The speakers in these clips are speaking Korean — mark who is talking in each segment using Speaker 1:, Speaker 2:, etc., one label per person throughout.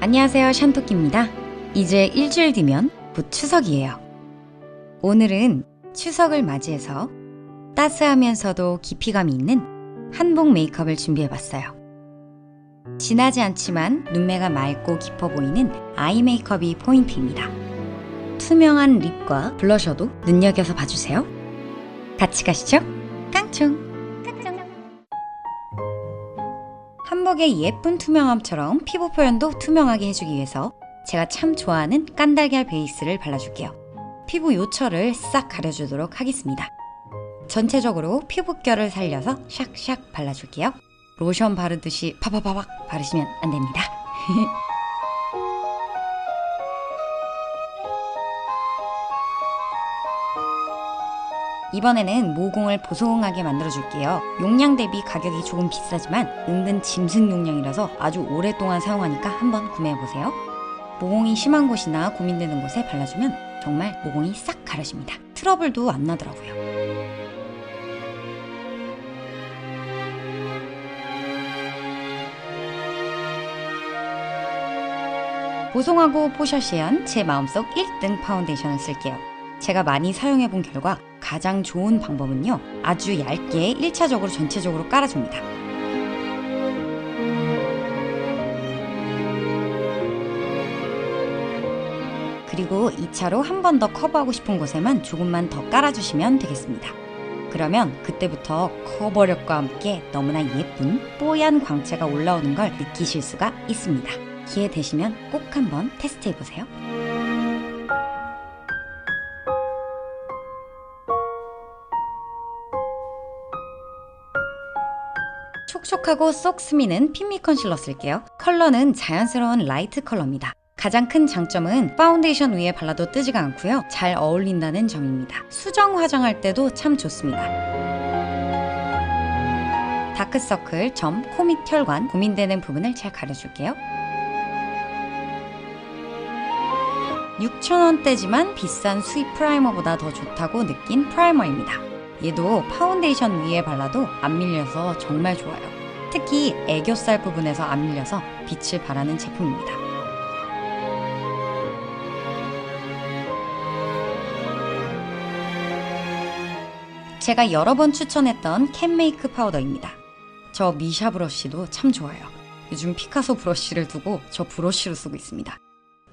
Speaker 1: 안녕하세요, 샨토끼입니다. 이제 일주일 뒤면 곧 추석이에요. 오늘은 추석을 맞이해서 따스하면서도 깊이감이 있는 한복 메이크업을 준비해봤어요. 진하지 않지만 눈매가 맑고 깊어 보이는 아이 메이크업이 포인트입니다. 투명한 립과 블러셔도 눈여겨서 봐주세요. 같이 가시죠. 깡총! 한복의 예쁜 투명함처럼 피부 표현도 투명하게 해주기 위해서 제가 참 좋아하는 깐달걀 베이스를 발라줄게요. 피부 요철을 싹 가려주도록 하겠습니다. 전체적으로 피부결을 살려서 샥샥 발라줄게요. 로션 바르듯이 파바바박 바르시면 안 됩니다. 이번에는 모공을 보송하게 만들어줄게요. 용량 대비 가격이 조금 비싸지만 은근 짐승 용량이라서 아주 오랫동안 사용하니까 한번 구매해보세요. 모공이 심한 곳이나 고민되는 곳에 발라주면 정말 모공이 싹 가려집니다. 트러블도 안 나더라고요. 보송하고 포셔시한 제 마음속 1등 파운데이션을 쓸게요. 제가 많이 사용해 본 결과 가장 좋은 방법은요. 아주 얇게 1차적으로 전체적으로 깔아줍니다. 그리고 2차로 한 번 더 커버하고 싶은 곳에만 조금만 더 깔아주시면 되겠습니다. 그러면 그때부터 커버력과 함께 너무나 예쁜 뽀얀 광채가 올라오는 걸 느끼실 수가 있습니다. 기회 되시면 꼭 한번 테스트 해 보세요. 촉촉하고 쏙 스미는 핑미 컨실러 쓸게요. 컬러는 자연스러운 라이트 컬러입니다. 가장 큰 장점은 파운데이션 위에 발라도 뜨지가 않고요. 잘 어울린다는 점입니다. 수정 화장할 때도 참 좋습니다. 다크서클, 점, 코밑 혈관, 고민되는 부분을 잘 가려줄게요. 6,000원대지만 비싼 수입 프라이머보다 더 좋다고 느낀 프라이머입니다. 얘도 파운데이션 위에 발라도 안 밀려서 정말 좋아요. 특히 애교살 부분에서 안 밀려서 빛을 발하는 제품입니다. 제가 여러 번 추천했던 캔메이크 파우더입니다. 저 미샤 브러쉬도 참 좋아요. 요즘 피카소 브러쉬를 두고 저 브러쉬로 쓰고 있습니다.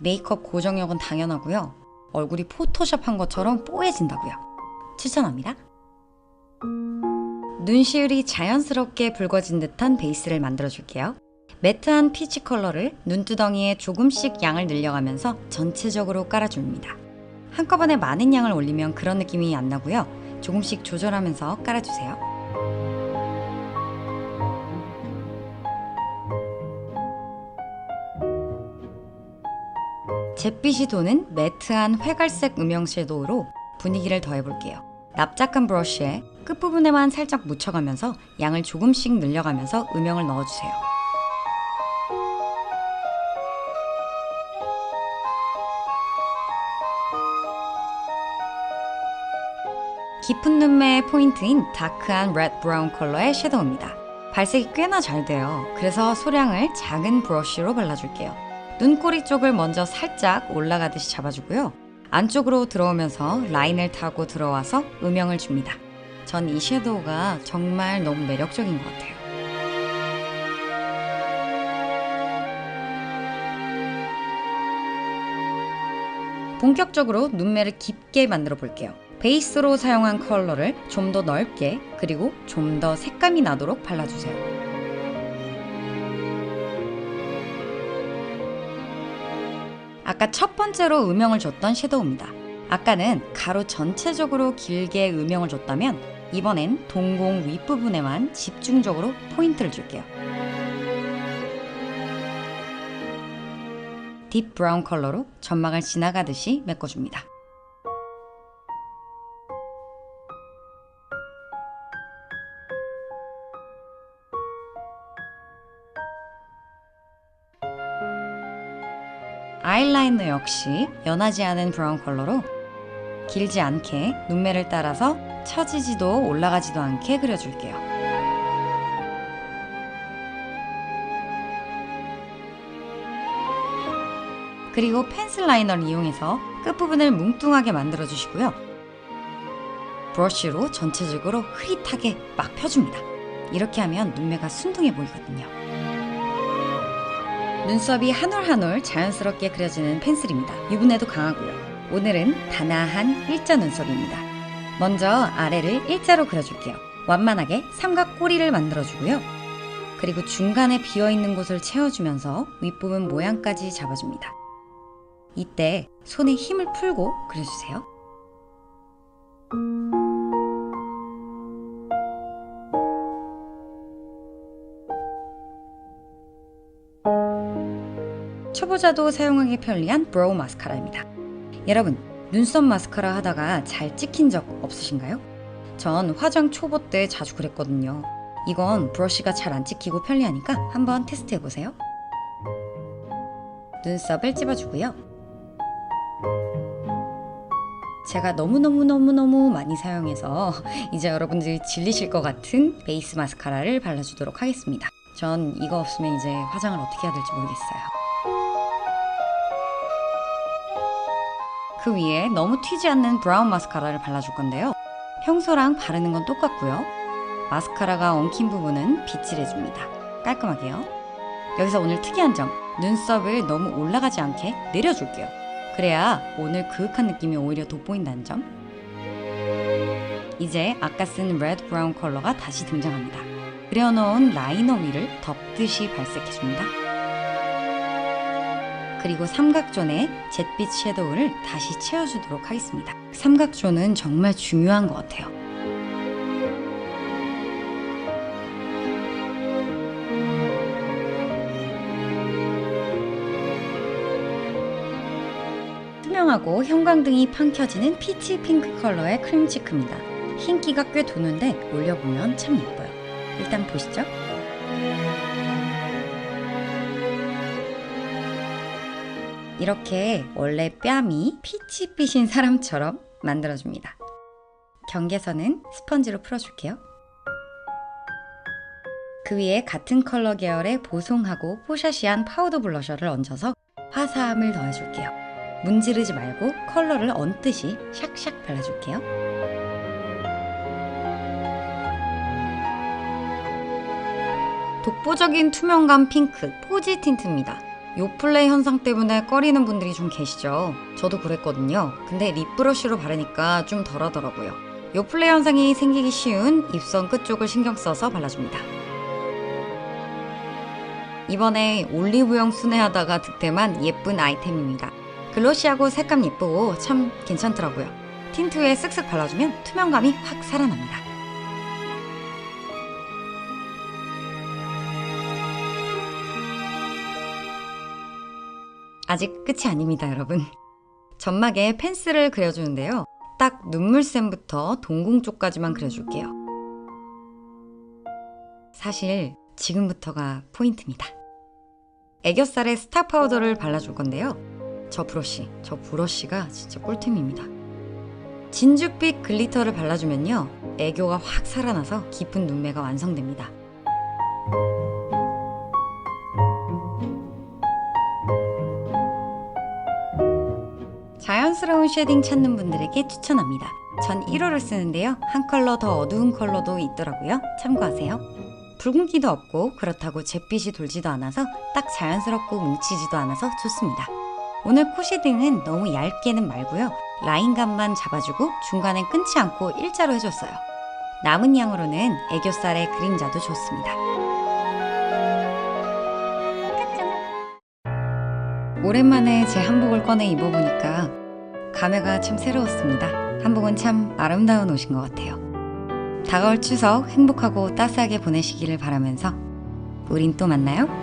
Speaker 1: 메이크업 고정력은 당연하고요. 얼굴이 포토샵한 것처럼 뽀해진다고요. 추천합니다. 눈시울이 자연스럽게 붉어진 듯한 베이스를 만들어줄게요. 매트한 피치 컬러를 눈두덩이에 조금씩 양을 늘려가면서 전체적으로 깔아줍니다. 한꺼번에 많은 양을 올리면 그런 느낌이 안 나고요. 조금씩 조절하면서 깔아주세요. 잿빛이 도는 매트한 회갈색 음영 섀도우로 분위기를 더해볼게요. 납작한 브러쉬에 끝부분에만 살짝 묻혀가면서 양을 조금씩 늘려가면서 음영을 넣어주세요. 깊은 눈매의 포인트인 다크한 레드 브라운 컬러의 섀도우입니다. 발색이 꽤나 잘 돼요. 그래서 소량을 작은 브러쉬로 발라줄게요. 눈꼬리 쪽을 먼저 살짝 올라가듯이 잡아주고요. 안쪽으로 들어오면서 라인을 타고 들어와서 음영을 줍니다. 전 이 섀도우가 정말 너무 매력적인 것 같아요. 본격적으로 눈매를 깊게 만들어 볼게요. 베이스로 사용한 컬러를 좀 더 넓게 그리고 좀 더 색감이 나도록 발라주세요. 아까 첫 번째로 음영을 줬던 섀도우입니다. 아까는 가루 전체적으로 길게 음영을 줬다면 이번엔 동공 윗부분에만 집중적으로 포인트를 줄게요. 딥 브라운 컬러로 점막을 지나가듯이 메꿔줍니다. 아이라이너 역시 연하지 않은 브라운 컬러로 길지 않게 눈매를 따라서 처지지도 올라가지도 않게 그려줄게요. 그리고 펜슬 라이너를 이용해서 끝부분을 뭉뚱하게 만들어 주시고요. 브러쉬로 전체적으로 흐릿하게 막 펴줍니다. 이렇게 하면 눈매가 순둥해 보이거든요. 눈썹이 한 올 한 올 자연스럽게 그려지는 펜슬입니다. 유분에도 강하고요. 오늘은 단아한 일자 눈썹입니다. 먼저 아래를 일자로 그려줄게요. 완만하게 삼각 꼬리를 만들어주고요. 그리고 중간에 비어있는 곳을 채워주면서 윗부분 모양까지 잡아줍니다. 이때 손에 힘을 풀고 그려주세요. 초보자도 사용하기 편리한 브로우 마스카라입니다. 여러분, 눈썹 마스카라 하다가 잘 찍힌 적 없으신가요? 전 화장 초보 때 자주 그랬거든요. 이건 브러쉬가 잘 안 찍히고 편리하니까 한번 테스트 해보세요. 눈썹을 찝어주고요. 제가 너무너무너무너무 많이 사용해서 이제 여러분들이 질리실 것 같은 베이스 마스카라를 발라주도록 하겠습니다. 전 이거 없으면 이제 화장을 어떻게 해야 될지 모르겠어요. 그 위에 너무 튀지 않는 브라운 마스카라를 발라줄 건데요. 평소랑 바르는 건 똑같고요. 마스카라가 엉킨 부분은 빗질해줍니다. 깔끔하게요. 여기서 오늘 특이한 점, 눈썹을 너무 올라가지 않게 내려줄게요. 그래야 오늘 그윽한 느낌이 오히려 돋보인다는 점. 이제 아까 쓴 레드 브라운 컬러가 다시 등장합니다. 그려놓은 라이너 위를 덮듯이 발색해줍니다. 그리고 삼각존에 잿빛 섀도우를 다시 채워주도록 하겠습니다. 삼각존은 정말 중요한 것 같아요. 투명하고 형광등이 팡 켜지는 피치 핑크 컬러의 크림 치크입니다. 흰기가 꽤 도는데 올려보면 참 예뻐요. 일단 보시죠. 이렇게 원래 뺨이 피치빛인 사람처럼 만들어줍니다. 경계선은 스펀지로 풀어줄게요. 그 위에 같은 컬러 계열의 보송하고 뽀샤시한 파우더 블러셔를 얹어서 화사함을 더해줄게요. 문지르지 말고 컬러를 얹듯이 샥샥 발라줄게요. 독보적인 투명감 핑크 포지 틴트입니다. 요플레 현상 때문에 꺼리는 분들이 좀 계시죠. 저도 그랬거든요. 근데 립브러쉬로 바르니까 좀 덜하더라고요. 요플레 현상이 생기기 쉬운 입선 끝쪽을 신경 써서 발라줍니다. 이번에 올리브영 순회하다가 득템한 예쁜 아이템입니다. 글로시하고 색감 예쁘고 참 괜찮더라고요. 틴트에 쓱쓱 발라주면 투명감이 확 살아납니다. 아직 끝이 아닙니다, 여러분. 점막에 펜슬을 그려주는데요. 딱 눈물샘부터 동공 쪽까지만 그려줄게요. 사실 지금부터가 포인트입니다. 애교살에 스타 파우더를 발라줄 건데요. 저 브러쉬, 저 브러쉬가 진짜 꿀템입니다. 진주빛 글리터를 발라주면요. 애교가 확 살아나서 깊은 눈매가 완성됩니다. 자연스러운 쉐딩 찾는 분들에게 추천합니다. 전 1호를 쓰는데요. 한 컬러 더 어두운 컬러도 있더라고요. 참고하세요. 붉은기도 없고 그렇다고 잿빛이 돌지도 않아서 딱 자연스럽고 뭉치지도 않아서 좋습니다. 오늘 코 쉐딩은 너무 얇게는 말고요. 라인감만 잡아주고 중간엔 끊지 않고 일자로 해줬어요. 남은 양으로는 애교살의 그림자도 좋습니다. 오랜만에 제 한복을 꺼내 입어보니까 감회가 참 새로웠습니다. 한복은 참 아름다운 옷인 것 같아요. 다가올 추석 행복하고 따스하게 보내시기를 바라면서 우린 또 만나요.